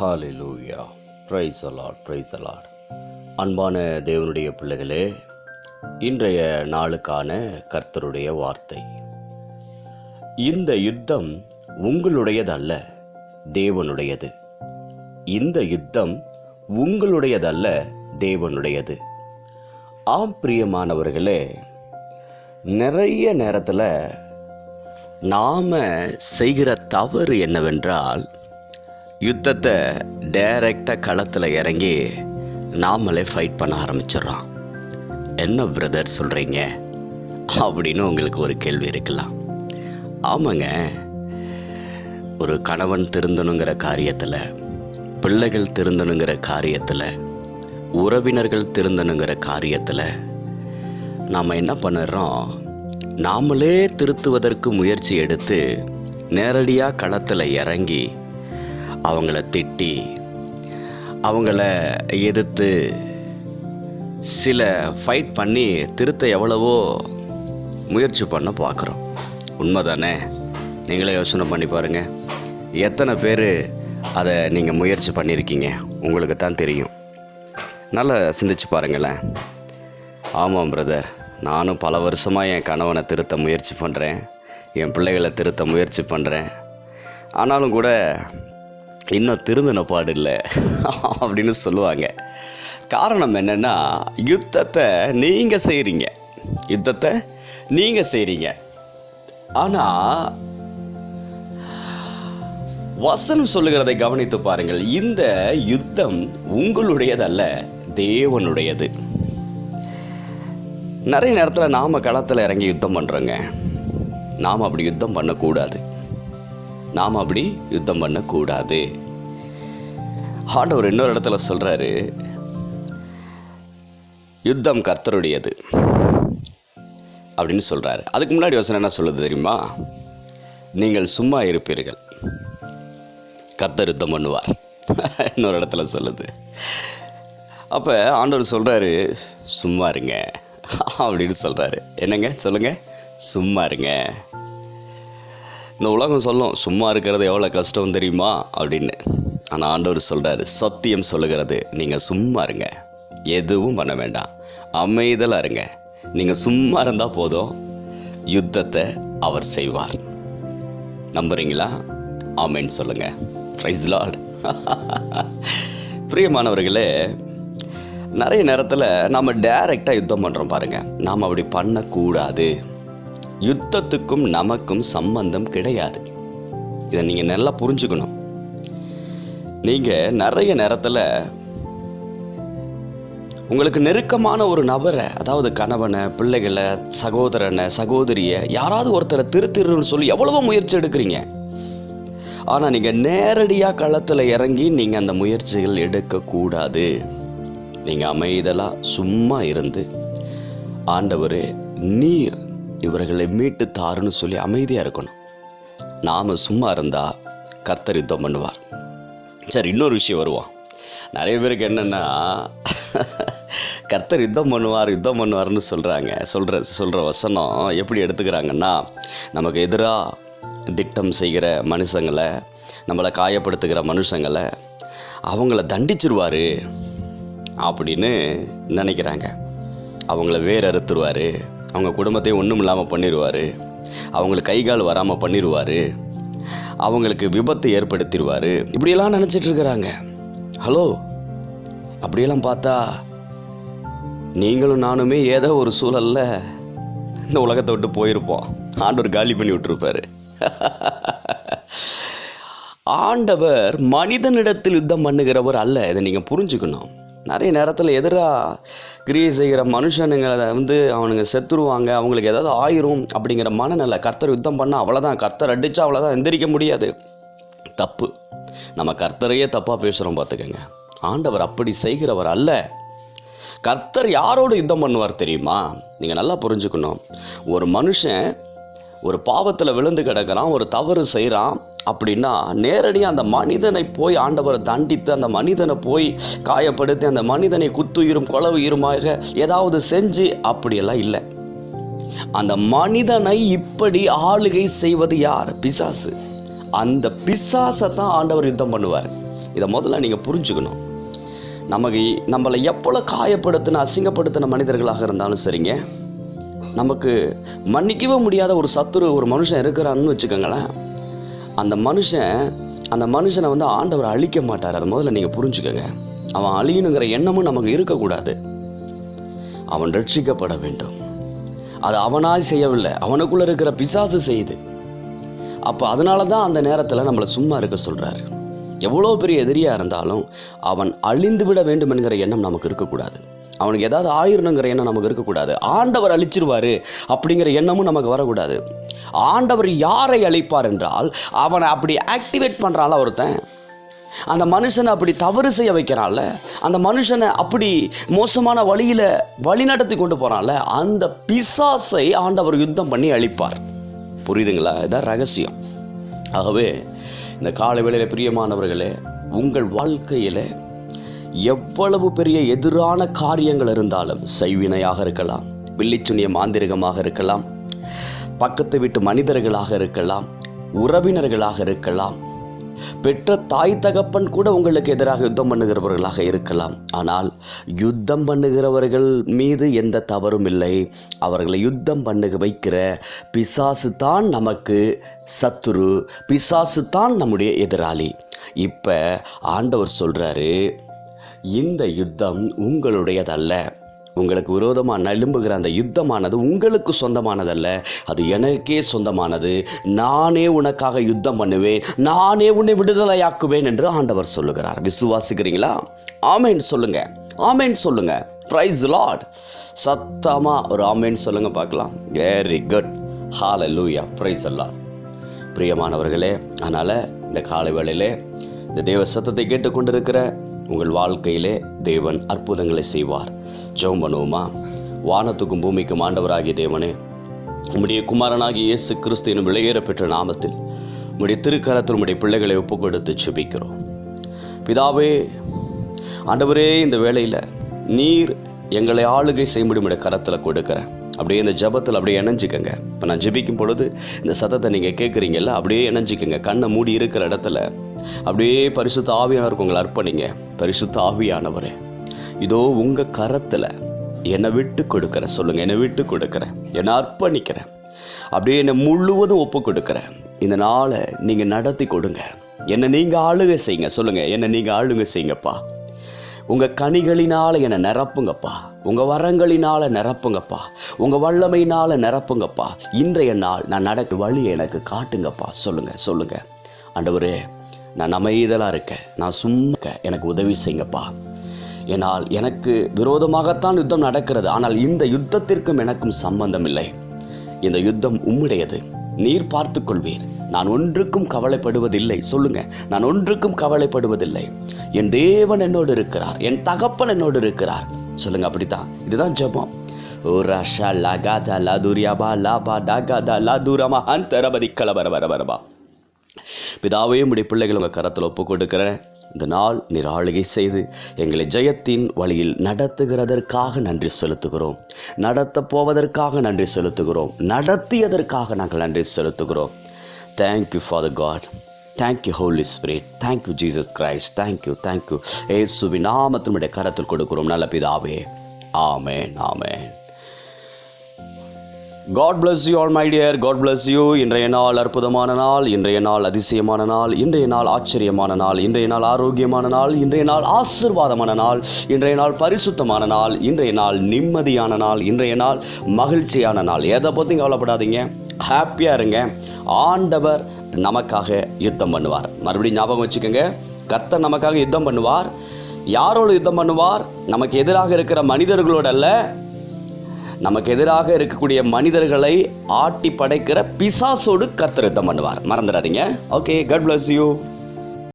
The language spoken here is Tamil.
Hallelujah. Praise the Lord praise the Lord அன்பான தேவனுடைய பிள்ளைகளே இன்றைய நாளுக்கான கர்த்தருடைய வார்த்தை. இந்த யுத்தம் உங்களுடையதல்ல தேவனுடையது. இந்த யுத்தம் உங்களுடையதல்ல தேவனுடையது. ஆம் பிரியமானவர்களே நிறைய நேரத்தில் நாம் செய்கிற தவறு என்னவென்றால் யுத்தத்தை டைரக்டாக களத்தில் இறங்கி நாமளே ஃபைட் பண்ண ஆரம்பிச்சிடுறோம். என்ன பிரதர் சொல்கிறீங்க அப்படின்னு உங்களுக்கு ஒரு கேள்வி இருக்கலாம். ஆமாங்க. ஒரு கணவன் திருந்தணுங்கிற காரியத்தில் பிள்ளைகள் திருந்தணுங்கிற காரியத்தில் உறவினர்கள் திருந்தணுங்கிற காரியத்தில் நாம் என்ன பண்ணுறோம் நாமளே திருத்துவதற்கு முயற்சி எடுத்து நேரடியாக களத்தில் இறங்கி அவங்கள திட்டி அவங்கள எதிர்த்து சில ஃபைட் பண்ணி திருத்த எவ்வளவோ முயற்சி பண்ண பார்க்குறோம். உண்மைதானே? நீங்களே யோசனை பண்ணி பாருங்கள் எத்தனை பேர் அதை நீங்கள் முயற்சி பண்ணியிருக்கீங்க? உங்களுக்கு தான் தெரியும். நல்லா சிந்திச்சு பாருங்களேன். ஆமாம் பிரதர் நானும் பல வருஷமாக என் கணவனை திருத்த முயற்சி பண்ணுறேன் என் பிள்ளைகளை திருத்த முயற்சி பண்ணுறேன் ஆனாலும் கூட இன்னும் திருந்தின பாடு இல்லை அப்படின்னு சொல்லுவாங்க. காரணம் என்னென்னா யுத்தத்தை நீங்கள் செய்கிறீங்க யுத்தத்தை நீங்கள் செய்கிறீங்க ஆனால் வசனம் சொல்லுகிறதை கவனித்து பாருங்கள். இந்த யுத்தம் உங்களுடையதல்ல தேவனுடையது. நிறைய நேரத்தில் நாம் களத்தில் இறங்கி யுத்தம் பண்ணுறோங்க நாம் அப்படி யுத்தம் பண்ணக்கூடாது. நாம் அப்படி யுத்தம் பண்ணக்கூடாது. ஆண்டவர் இன்னொரு இடத்துல சொல்கிறாரு யுத்தம் கர்த்தருடையது அப்படின்னு சொல்கிறாரு அதுக்கு முன்னாடி யோசனை என்ன சொல்லுது தெரியுமா? நீங்கள் சும்மா இருப்பீர்கள் கர்த்தர் யுத்தம் பண்ணுவார் இன்னொரு இடத்துல சொல்லுது. அப்போ ஆண்டவர் சொல்கிறாரு சும்மா இருங்க அப்படின்னு சொல்கிறாரு என்னங்க? சொல்லுங்கள் சும்மா இருங்க. இந்த உலகம் சொல்லும் சும்மா இருக்கிறது எவ்வளோ கஷ்டம் தெரியுமா? அப்படின்னு. ஆனால் ஆண்டவர் சொல்கிறாரு சத்தியம் சொல்லுகிறது நீங்கள் சும்மா இருங்க. எதுவும் பண்ண வேண்டாம். அமைதலாக இருங்க. நீங்கள் சும்மா இருந்தால் போதும். யுத்தத்தை அவர் செய்வார். நம்புறீங்களா? ஆமேன்னு சொல்லுங்கள் ப்ரைஸ் லார்ட் பிரியமானவர்களே நிறைய நேரத்தில் நம்ம டைரெக்டாக யுத்தம் பண்ணுறோம் பாருங்கள் நாம் அப்படி பண்ணக்கூடாது. யுத்தத்துக்கும் நமக்கும் சம்பந்தம் கிடையாது. இதை நீங்கள் நல்லா புரிஞ்சுக்கணும். நீங்கள் நிறைய நேரத்தில் உங்களுக்கு நெருக்கமான ஒரு நபரை அதாவது கணவனை பிள்ளைகளை சகோதரனை சகோதரியை யாராவது ஒருத்தரை திருத்திருன்னு சொல்லி எவ்வளவோ முயற்சி எடுக்கிறீங்க. ஆனால் நீங்கள் நேரடியாக களத்தில் இறங்கி நீங்கள் அந்த முயற்சிகள் எடுக்கக்கூடாது நீங்கள் அமைதலாக சும்மா இருந்து ஆண்டவர் நீர் இவர்களை மீட்டு தாருன்னு சொல்லி அமைதியாக இருக்கணும். நாம் சும்மா இருந்தால் கர்த்தர் யுத்தம் பண்ணுவார். சரி இன்னொரு விஷயம் வருவோம். நிறைய பேருக்கு என்னென்னா கர்த்தர் யுத்தம் பண்ணுவார் யுத்தம் பண்ணுவார்னு சொல்கிறாங்க சொல்கிற சொல்கிற வசனம் எப்படி எடுத்துக்கிறாங்கன்னா நமக்கு எதிராக திட்டம் செய்கிற மனுஷங்களை நம்மளை காயப்படுத்துகிற மனுஷங்களை அவங்கள தண்டிச்சிருவார் அப்படின்னு நினைக்கிறாங்க. அவங்கள வேர் அறுத்துருவார் அவங்க குடும்பத்தையும் ஒன்றும் இல்லாமல் பண்ணிடுவார் அவங்களுக்கு கை கால் வராமல் பண்ணிடுவார் அவங்களுக்கு விபத்து ஏற்படுத்திடுவார். இப்படியெல்லாம் நினச்சிட்டு இருக்கிறாங்க. ஹலோ? அப்படியெல்லாம் பார்த்தா நீங்களும் நானுமே ஏதோ ஒரு சூழலில் இந்த உலகத்தை விட்டு போயிருப்போம். ஆண்டவர் காலி பண்ணி விட்டுருப்பார். ஆண்டவர் மனிதனிடத்தில் யுத்தம் பண்ணுகிறவர் அல்ல. இதை நீங்கள் புரிஞ்சுக்கணும். நிறைய நேரத்தில் எதிராக கிரியை செய்கிற மனுஷனுங்களை வந்து அவனுங்க செத்துருவாங்க. அவங்களுக்கு ஏதாவது ஆயிரும் அப்படிங்கிற மனநிலை கர்த்தர் யுத்தம் பண்ணால் அவ்வளோதான் கர்த்தர் அடித்தா அவ்வளோதான் எந்திரிக்க முடியாது. தப்பு. நம்ம கர்த்தரையே தப்பாக பேசுகிறோம் பார்த்துக்கோங்க. ஆண்டவர் அப்படி செய்கிறவர் அல்ல. கர்த்தர் யாரோடு யுத்தம் பண்ணுவார் தெரியுமா? நீங்கள் நல்லா புரிஞ்சுக்கணும். ஒரு மனுஷன் ஒரு பாவத்தில் விழுந்து கிடக்கிறான் ஒரு தவறு செய்கிறான் அப்படின்னா நேரடியாக அந்த மனிதனை போய் ஆண்டவரை தண்டித்து அந்த மனிதனை போய் காயப்படுத்தி அந்த மனிதனை குத்துயிரும் கொலவுயிருமாக ஏதாவது செஞ்சு அப்படியெல்லாம் இல்லை. அந்த மனிதனை இப்படி ஆளுகை செய்வது யார்? பிசாசு. அந்த பிசாசை தான் ஆண்டவர் யுத்தம் பண்ணுவார். இதை முதல்ல நீங்கள் புரிஞ்சுக்கணும். நமக்கு நம்மளை எவ்வளோ காயப்படுத்தின அசிங்கப்படுத்தின மனிதர்களாக இருந்தாலும் சரிங்க. நமக்கு மன்னிக்கவே முடியாத ஒரு சத்துரு ஒரு மனுஷன் இருக்கிறான்னு வச்சுக்கோங்களேன். அந்த மனுஷன் அந்த மனுஷனை வந்து ஆண்டவர் அழிக்க மாட்டார். அதை முதல்ல நீங்கள் புரிஞ்சுக்கோங்க. அவன் அழியணுங்கிற எண்ணமும் நமக்கு இருக்கக்கூடாது. அவன் ரட்சிக்கப்பட வேண்டும். அது அவனாய் செய்யவில்லை. அவனுக்குள்ளே இருக்கிற பிசாசு செய்யுது அப்போ அதனால தான் அந்த நேரத்தில் நம்மளை சும்மா இருக்க சொல்கிறாரு எவ்வளோ பெரிய எதிரியாக இருந்தாலும் அவன் அழிந்து விட வேண்டும் என்கிற எண்ணம் நமக்கு இருக்கக்கூடாது. அவனுக்கு ஏதாவது ஆயிரணுங்கிற எண்ணம் நமக்கு இருக்கக்கூடாது. ஆண்டவர் அழிச்சிருவாரு அப்படிங்கிற எண்ணமும் நமக்கு வரக்கூடாது. ஆண்டவர் யாரை அழிப்பார் என்றால் அவனை அப்படி ஆக்டிவேட் பண்ணுறான்ல ஒருத்தன். அந்த மனுஷனை அப்படி தவறு செய்ய வைக்கிறான்ல. அந்த மனுஷனை அப்படி மோசமான வழியில் வழிநடத்தி கொண்டு போகிறான்ல அந்த பிசாசை ஆண்டவர் யுத்தம் பண்ணி அழிப்பார். புரியுதுங்களா? இதான் ரகசியம். ஆகவே இந்த காலை வேளையில் பிரியமானவர்களே உங்கள் வாழ்க்கையில் எவ்வளவு பெரிய எதிரான காரியங்கள் இருந்தாலும் செய்வினையாக இருக்கலாம் வில்லிச்சுனிய மாந்திரிகமாக இருக்கலாம் பக்கத்து வீட்டு மனிதர்களாக இருக்கலாம் உறவினர்களாக இருக்கலாம் பெற்ற தாய் தகப்பன் கூட உங்களுக்கு எதிராக யுத்தம் பண்ணுகிறவர்களாக இருக்கலாம். ஆனால் யுத்தம் பண்ணுகிறவர்கள் மீது எந்த தவறும் இல்லை. அவர்களை யுத்தம் பண்ணுக வைக்கிற பிசாசு தான் நமக்கு சத்துரு பிசாசு தான் நம்முடைய எதிராளி. இப்போ ஆண்டவர் சொல்கிறாரு இந்த யுத்தம் உங்களுடையதல்ல. உங்களுக்கு விரோதமாக நலும்புகிற அந்த யுத்தமானது உங்களுக்கு சொந்தமானதல்ல. அது எனக்கே சொந்தமானது. நானே உனக்காக யுத்தம் பண்ணுவேன். நானே உன்னை விடுதலையாக்குவேன் என்று ஆண்டவர் சொல்லுகிறார். விசுவாசிக்கிறீங்களா? ஆமேன் சொல்லுங்க. ஆமேன் சொல்லுங்க. ப்ரைஸ் லார்ட் சத்தமா ஒரு ஆமேன் சொல்லுங்க பார்க்கலாம். வெரி குட் ஹால லூயா ப்ரைஸ் லார்ட் பிரியமானவர்களே அதனால் இந்த காலை வேளையிலே இந்த தேவ சத்தத்தை கேட்டுக்கொண்டிருக்கிற உங்கள் வாழ்க்கையிலே தேவன் அற்புதங்களை செய்வார். ஜெபம் பண்ணுவோமா? வானத்துக்கும் பூமிக்கும் ஆண்டவராகிய தேவனே உம்முடைய குமாரனாகிய இயேசு கிறிஸ்து எனும் விலையேற பெற்ற நாமத்தில் உம்முடைய திருக்கரத்தில் உம்முடைய பிள்ளைகளை ஒப்புக் கொடுத்து சுபிக்கிறோம் பிதாவே ஆண்டவரே இந்த வேளையில் நீர் எங்களை ஆளுகை செய்யும்படி உடைய கரத்தில் கொடுக்குறேன். அப்படியே இந்த ஜெபத்தில் அப்படியே இணைஞ்சிக்கங்க. இப்போ நான் ஜெபிக்கும் பொழுது இந்த சத்தத்தை நீங்கள் கேட்குறீங்கல்ல அப்படியே இணைஞ்சிக்கங்க. கண்ணை மூடி இருக்கிற இடத்துல அப்படியே பரிசுத்த ஆவியானவருக்கு உங்களை அர்ப்பணிங்க. பரிசுத்த ஆவியானவர் இதோ உங்கள் கரத்தில் என்னை விட்டு கொடுக்குறேன். சொல்லுங்கள் என்னை விட்டு கொடுக்குறேன். என்னை அர்ப்பணிக்கிறேன். அப்படியே என்னை முழுவதும் ஒப்பு கொடுக்குறேன். இந்த நாளை நீங்கள் நடத்தி கொடுங்க. என்னை நீங்கள் ஆளுகை செய்யுங்க. சொல்லுங்கள் என்னை நீங்கள் ஆளுகை செய்யுங்கப்பா. உங்கள் கனிகளினால் என்னை நிரப்புங்கப்பா. உங்கள் வரங்களினால் நிரப்புங்கப்பா. உங்கள் வல்லமையினால் நிரப்புங்கப்பா. இன்றைய நாள் நான் நடக்க வழி எனக்கு காட்டுங்கப்பா. சொல்லுங்கள் சொல்லுங்கள் ஆண்டவரே நான் அமைதலாக இருக்கேன். நான் சும்மா எனக்கு உதவி செய்யுங்கப்பா. ஏனால் எனக்கு விரோதமாகத்தான் யுத்தம் நடக்கிறது. ஆனால் இந்த யுத்தத்திற்கும் எனக்கும் சம்பந்தம் இல்லை இந்த யுத்தம் உம்முடையது. நீர் பார்த்து கொள்வீர் நான் ஒன்றுக்கும் கவலைப்படுவதில்லை. சொல்லுங்க. நான் ஒன்றுக்கும் கவலைப்படுவதில்லை. என் தேவன் என்னோடு இருக்கிறார். என் தகப்பன் என்னோடு இருக்கிறார். சொல்லுங்க அப்படித்தான். இதுதான் ஜெபம். ஓ ரஷா லகாதா லதுரியாபா லாபா டாகாதா லதுரமா அந்தரபதி கலவர வர வரபா பிதாவே உடைய பிள்ளைகள் உங்கள் கரத்தில் ஒப்பு கொடுக்கிறேன் இந்த நாள் நீர் ஆளுகை செய்து எங்களை ஜெயத்தின் வழியில் நடத்துகிறதற்காக நன்றி செலுத்துகிறோம். நடத்த போவதற்காக நன்றி செலுத்துகிறோம். நடத்தியதற்காக நாங்கள் நன்றி செலுத்துகிறோம். Thank you Father God thank you Holy Spirit thank you Jesus Christ thank you thank you ஏசுவி நாமத்தினுடைய கரத்தில் கொடுக்குறோம். நல்ல பிதாவே. ஆமேன் ஆமேன். God bless you all my dear God bless you இன்றைய நாள் அற்புதமான நாள். இன்றைய நாள் அதிசயமான நாள். இன்றைய நாள் ஆச்சரியமான நாள். இன்றைய நாள் ஆரோக்கியமான நாள். இன்றைய நாள் ஆசிர்வாதமான நாள். இன்றைய நாள் பரிசுத்தமான நாள். இன்றைய நாள் நிம்மதியான நாள். இன்றைய நாள் மகிழ்ச்சியான நாள். எதை பற்றியும் கவலைப்படாதீங்க. ஹாப்பியாக இருங்க. ஆண்டவர் நமக்காக யுத்தம் பண்ணுவார். மறுபடியும் ஞாபகம் வச்சுக்கோங்க. கர்த்தர் நமக்காக யுத்தம் பண்ணுவார். யாரோடு யுத்தம் பண்ணுவார்? நமக்கு எதிராக இருக்கிற மனிதர்களோட அல்ல. நமக்கு எதிராக இருக்கக்கூடிய மனிதர்களை ஆட்டி படைக்கிற பிசாசோடு கர்த்தர் யுத்தம் பண்ணுவார். மறந்துடாதீங்க. Okay cut bless you